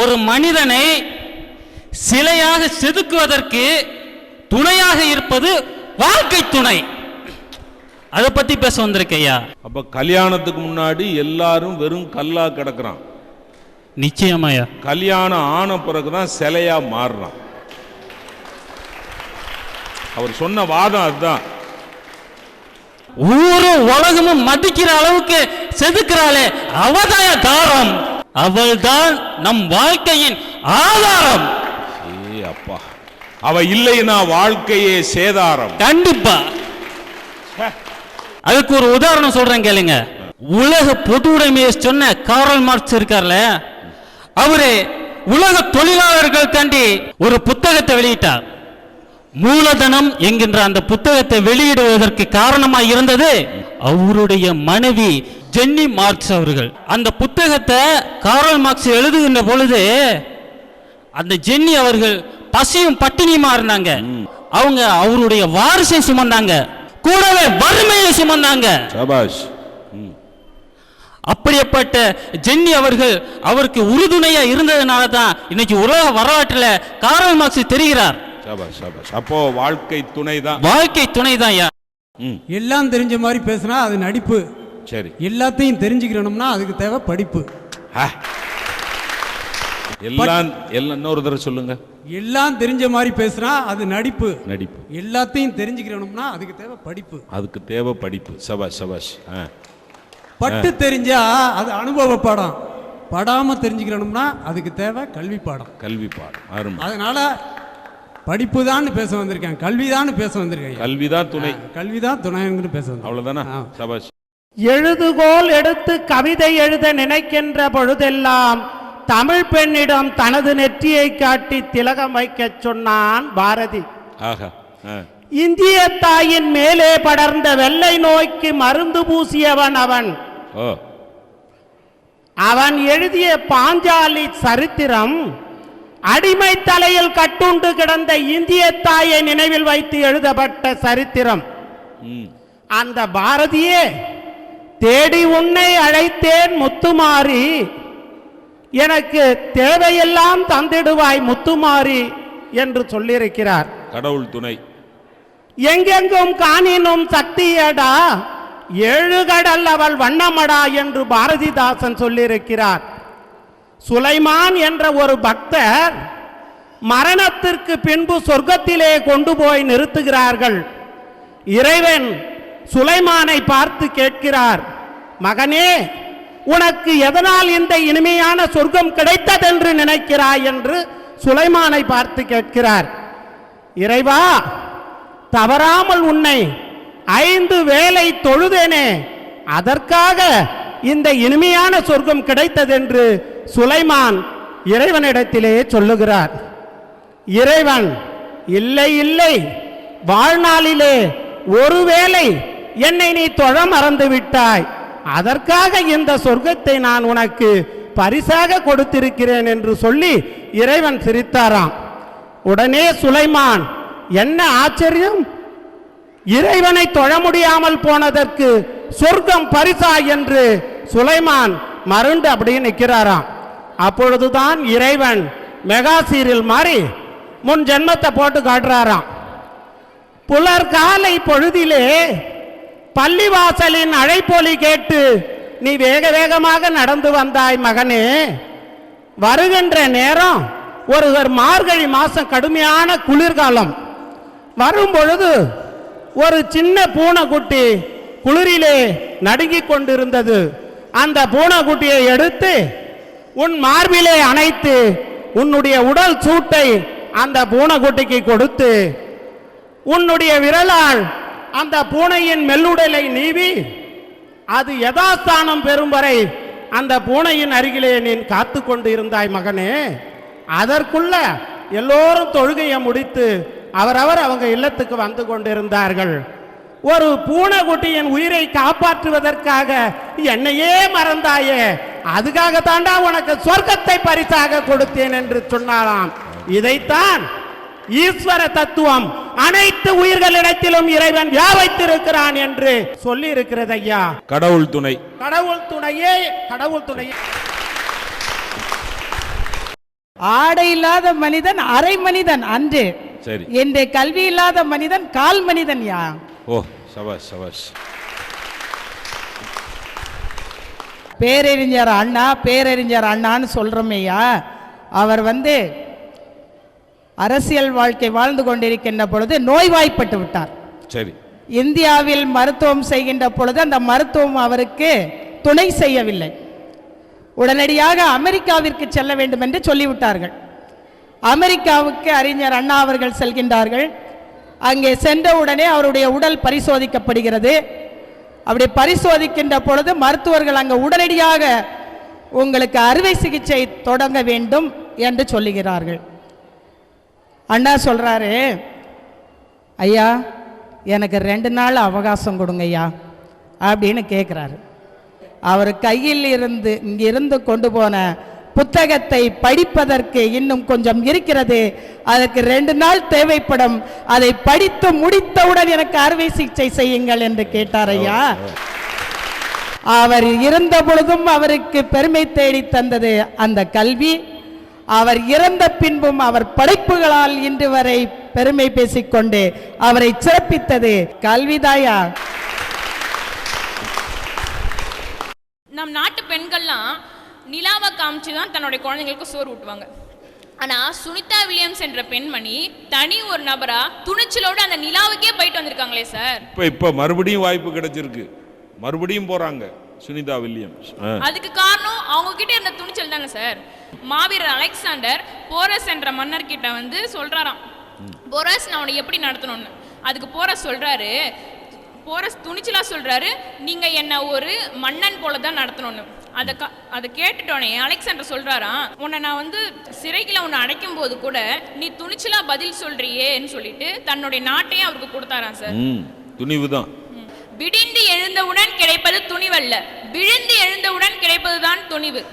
ஒரு மனிதனை சிலையாக செதுக்குவதற்கு துணையாக இருப்பது வாழ்க்கை துணை. அதை பத்தி பேச வந்திருக்க ஐயா அப்ப கல்யாணத்துக்கு முன்னாடி எல்லாரும் வெறும் கல்லா கிடக்குறான். நிச்சயமாயா கல்யாணம் ஆன பிறகுதான் சிலையா மாறுறான். அவர் சொன்ன வாதம் அதுதான். ஊரும் உலகமும் மதிக்கிற அளவுக்கு செதுக்கிறாளே அவதாய தாரம். அவள்தான் நம் வாழ்க்கையின் ஆதாரம். ஏ அப்பா அவ இல்லைன்னா வாழ்க்கையே சேதாரம். கண்டிப்பா. அதுக்கு ஒரு உதாரணம் சொல்றேன் கேளுங்க. உலக பொது உடைமையை சொன்ன காரல் மார்க்ஸ் இருக்கார்ல அவரு உலக தொழிலாளர்கள் கண்டி ஒரு புத்தகத்தை வெளியிட்டார். மூலதனம் என்கின்ற அந்த புத்தகத்தை வெளியிடுவதற்கு காரணமாக இருந்தது அவருடைய மனைவி ஜென்னி மார்க்ஸ் அவர்கள். அந்த புத்தகத்தை காரல் மார்க்ஸ் எழுதுகின்ற பொழுது அந்த ஜென்னி அவர்கள் பசியும் பட்டினியுமா இருந்தாங்க. அவங்க அவருடைய வாரிசை சுமந்தாங்க. கூடவே வறுமையை சுமந்தாங்க. சபாஷ். ம். அப்படிப்பட்ட ஜென்னி அவர்கள் அவருக்கு உறுதுணையா இருந்ததுனால தான் இன்னைக்கு உலக வரலாற்றில் காரல் மார்க்ஸ் தெரிகிறார். சபாஷ் சபாஷ். அப்போ வாழ்க்கை துணை தான் வாழ்க்கை துணைதான் யா. ம். எல்லாம் தெரிஞ்ச மாதிரி பேசுனா அது நடிப்பு. சரி. எல்லாத்தையும் தெரிஞ்சுக்கணும்னா அதுக்கு தேவை படிப்பு. எல்லாம் எல்லாம் இன்னொரு தடவை சொல்லுங்க. எல்லாம் தெரிஞ்ச மாதிரி பேசுனா அது நடிப்பு. நடிப்பு. எல்லாத்தையும் தெரிஞ்சுக்கணும்னா அதுக்கு தேவை படிப்பு. அதுக்கு தேவை படிப்பு. சபாஷ் சபாஷ். பட்டு தெரிஞ்சா அது அனுபவ பாடம். படாம தெரிஞ்சுக்கணும்னா அதுக்கு தேவை கல்வி பாடம். கல்வி பாடம். அருமை அதனால படிப்பு தான் பேச வந்திருக்கேன். கல்வி தான் பேச வந்திருக்கேன். கல்விதான் துணை. கல்வி தான் துணைன்னு பேச வந்தேன் அவ்வளவுதானே? ஆ. சபாஷ். எழுதுகோல் எடுத்து கவிதை எழுத நினைக்கின்ற பொழுதெல்லாம் தமிழ் பெண்ணிடம் தனது நெற்றியை காட்டி திலகம் வைக்கச் சொன்னான் பாரதி. இந்திய தாயின் மேலே படர்ந்த வெள்ளை நோய்க்கு மருந்து பூசியவன் அவன். அவன் எழுதிய பாஞ்சாலி சரித்திரம் அடிமை தலையில் கட்டுண்டு கிடந்த இந்திய தாயை நினைவில் வைத்து எழுதப்பட்ட சரித்திரம். அந்த பாரதியே தேடி உன்னை அழைத்தேன் முத்துமாரி எனக்கு தேவையெல்லாம் தந்திடுவாய் முத்துமாரி என்று சொல்லியிருக்கிறார். கடவுள் துணை. எங்கெங்கும் காணினும் சக்தியடா. ஏழு கடல் அவள் வண்ணமடா என்று பாரதிதாசன் சொல்லியிருக்கிறார். சுலைமான் என்ற ஒரு பக்தர் மரணத்திற்கு பின்பு சொர்க்கத்திலே கொண்டு போய் நிறுத்துகிறார்கள். இறைவன் சுலைமானை பார்த்து கேட்கிறார் மகனே உனக்கு எதனால் இந்த இனிமையான சொர்க்கம் கிடைத்ததென்று நினைக்கிறாய்? என்று சுலைமானை பார்த்து கேட்கிறார் இறைவா தவறாமல் உன்னை ஐந்து வேலை தொழுதேனே அதற்காக இந்த இனிமையான சொர்க்கம் கிடைத்ததென்று சுலைமான் இறைவனிடத்திலே சொல்லுகிறார். இறைவன் இல்லை இல்லை வாழ்நாளிலே ஒருவேளை என்னை நீ தொழ மறந்து விட்டாய். அதற்காக இந்த சொர்க்கத்தை நான் உனக்கு பரிசாக கொடுத்திருக்கிறேன் என்று சொல்லி இறைவன் சிரித்தாராம். உடனே சுலைமான் என்ன ஆச்சரியம்? இறைவனை தொழ முடியாமல் போனதற்கு சொர்க்கம் பரிசா? என்று சுலைமான் மருண்டு அப்படியே நிற்கிறாராம். அப்பொழுதுதான் இறைவன் மெகாசீரில் மாறி முன் ஜென்மத்தை போட்டு காட்டுறாராம். புலர் காலை பொழுதிலே பள்ளிவாசலின் அழைப்பொலி கேட்டு நீ வேக வேகமாக நடந்து வந்தாய் மகனே. வருகின்ற நேரம் ஒருவர் மார்கழி மாசம் கடுமையான குளிர்காலம். வரும் பொழுது ஒரு சின்ன பூனைக்குட்டி குளிரிலே நடுங்கிக் கொண்டிருந்தது. அந்த பூனைக்குட்டியை எடுத்து உன் மார்பிலே அணைத்து உன்னுடைய உடல் சூட்டை அந்த பூனைக்குட்டிக்கு கொடுத்து உன்னுடைய விரலால் அந்த பூனையின் மெல்லுடலை நீவி அது யதாஸ்தானம் பெறும் வரை அந்த பூனையின் அருகிலே நீ காத்து கொண்டு இருந்தாய் மகனே. அதற்குள்ள எல்லோரும் தொழுகையை முடித்து அவரவர் அவங்க இல்லத்துக்கு வந்து கொண்டிருந்தார்கள். ஒரு பூனைக்குட்டியின் உயிரை காப்பாற்றுவதற்காக என்னையே மறந்தாயே. அதுக்காக தாண்டா உனக்கு சொர்க்கத்தை பரிசாக கொடுத்தேன் என்று சொன்னாராம். இதைத்தான் ஈஸ்வர தத்துவம் அனைத்து உயிர்களிடத்திலும் இறைவன் வியாபித்திருக்கிறான் என்று சொல்லி இருக்கிறது ஐயா கடவுள் துணை. கடவுள் துணையே கடவுள் துணையே. ஆடை இல்லாத மனிதன் அரை மனிதன் அன்று. சரி. என்று கல்வி இல்லாத மனிதன் கால் மனிதன் யா. ஓ சபாஷ் சபாஷ். பேரறிஞர் அண்ணா பேரறிஞர் அண்ணான்னு சொல்றோமேயா அவர் வந்து அரசியல் வாழ்க்கை வாழ்ந்து கொண்டிருக்கின்ற பொழுது நோய்வாய்ப்பட்டு விட்டார். சரி. இந்தியாவில் மருத்துவம் செய்கின்ற பொழுது அந்த மருத்துவம் அவருக்கு துணை செய்யவில்லை. உடனடியாக அமெரிக்காவிற்கு செல்ல வேண்டும் என்று சொல்லிவிட்டார்கள். அமெரிக்காவுக்கு அறிஞர் அண்ணா அவர்கள் செல்கின்றார்கள். அங்கே சென்ற உடனே அவருடைய உடல் பரிசோதிக்கப்படுகிறது. அப்படி பரிசோதிக்கின்ற பொழுது மருத்துவர்கள் அங்கே உடனடியாக உங்களுக்கு அறுவை சிகிச்சை தொடங்க வேண்டும் என்று சொல்லுகிறார்கள். அண்ணா சொல்றாரு ஐயா எனக்கு ரெண்டு நாள் அவகாசம் கொடுங்க ஐயா அப்படின்னு கேட்குறாரு அவர் கையில் இருந்து இங்கிருந்து கொண்டு போன புத்தகத்தை படிப்பதற்கு இன்னும் கொஞ்சம் இருக்கிறது. அதற்கு ரெண்டு நாள் தேவைப்படும். அதை படித்து முடித்தவுடன் எனக்கு அறுவை சிகிச்சை செய்யுங்கள் என்று கேட்டார் ஐயா அவர் இருந்த பொழுதும் அவருக்கு பெருமை தேடி தந்தது அந்த கல்வி. அவர் இறந்த பின்பும் அவர் படைப்புகளால் இன்று வரை பெருமை பேசிக்கொண்டு அவரை சிறப்பித்தது கல்விதாயா. நம் நாட்டு பெண்கள்லாம் நிலாவை காமிச்சு தான் தன்னுடைய குழந்தைங்களுக்கு சோறு ஊட்டுவாங்க. ஆனா சுனிதா வில்லியம்ஸ் என்ற பெண்மணி தனி ஒரு நபரா துணிச்சலோட அந்த நிலாவுக்கே போயிட்டு வந்திருக்காங்களே சார். இப்போ இப்போ மறுபடியும் வாய்ப்பு கிடைச்சிருக்கு. மறுபடியும் போறாங்க சுனிதா வில்லியம்ஸ். அதுக்கு காரணம் அவங்க கிட்ட இருந்த துணிச்சல் தானே சார். மாவீரர் அலெக்சாண்டர் போரஸ் என்ற மன்னர் கிட்ட வந்து சொல்றாராம். போரஸ் நான் உன்னை எப்படி நடத்தணும்னு. அதுக்கு போரஸ் சொல்றாரு. போரஸ் துணிச்சலா சொல்றாரு. நீங்க என்ன ஒரு மன்னன் போல தான் நடத்தணும்னு. அதை க அதை கேட்டுட்டோனே அலெக்சாண்டர் சொல்றாராம். உன்னை நான் வந்து சிறைக்குள்ள உன்னை அடைக்கும் போது கூட நீ துணிச்சலா பதில் சொல்றியேன்னு சொல்லிட்டு தன்னுடைய நாட்டையும் அவருக்கு கொடுத்தாராம் சார். துணிவு தான் விடிந்து எழுந்தவுடன் கிடைப்பது துணிவல்ல. விழுந்து எழுந்தவுடன் கிடைப்பதுதான் துணிவு.